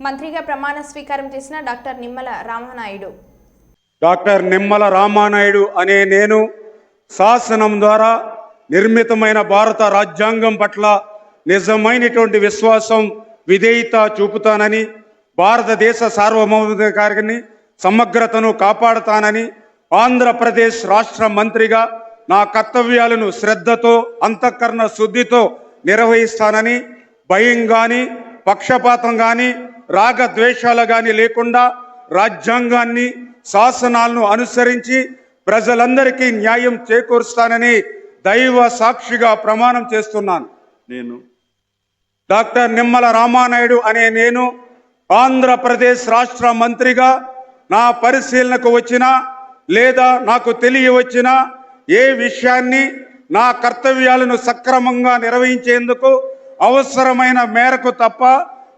మంత్రిగా ప్రమాణ స్వీకారం చేసిన డాక్టర్ నిమ్మల రామనాయుడు. డాక్టర్ నిమ్మల రామానాయుడు అనే నేను శాసనం ద్వారా నిర్మితమైన భారత రాజ్యాంగం పట్ల నిజమైనటువంటి విశ్వాసం విధేయత చూపుతానని భారతదేశ సార్వభౌమాధికారిని సమగ్రతను కాపాడుతానని ఆంధ్రప్రదేశ్ రాష్ట్ర మంత్రిగా నా కర్తవ్యాలను శ్రద్ధతో అంతఃకరణ శుద్ధితో నిర్వహిస్తానని భయం కానీ పక్షపాతం కానీ రాగద్వేషాలు కానీ లేకుండా రాజ్యాంగాన్ని శాసనాలను అనుసరించి ప్రజలందరికీ న్యాయం చేకూరుస్తానని దైవ సాక్షిగా ప్రమాణం చేస్తున్నాను. నేను డాక్టర్ నిమ్మల రామానాయుడు అనే నేను ఆంధ్రప్రదేశ్ రాష్ట్ర మంత్రిగా నా పరిశీలనకు వచ్చిన లేదా నాకు తెలియవచ్చిన ఏ విషయాన్ని నా కర్తవ్యాలను సక్రమంగా నిర్వహించేందుకు అవసరమైన మేరకు తప్ప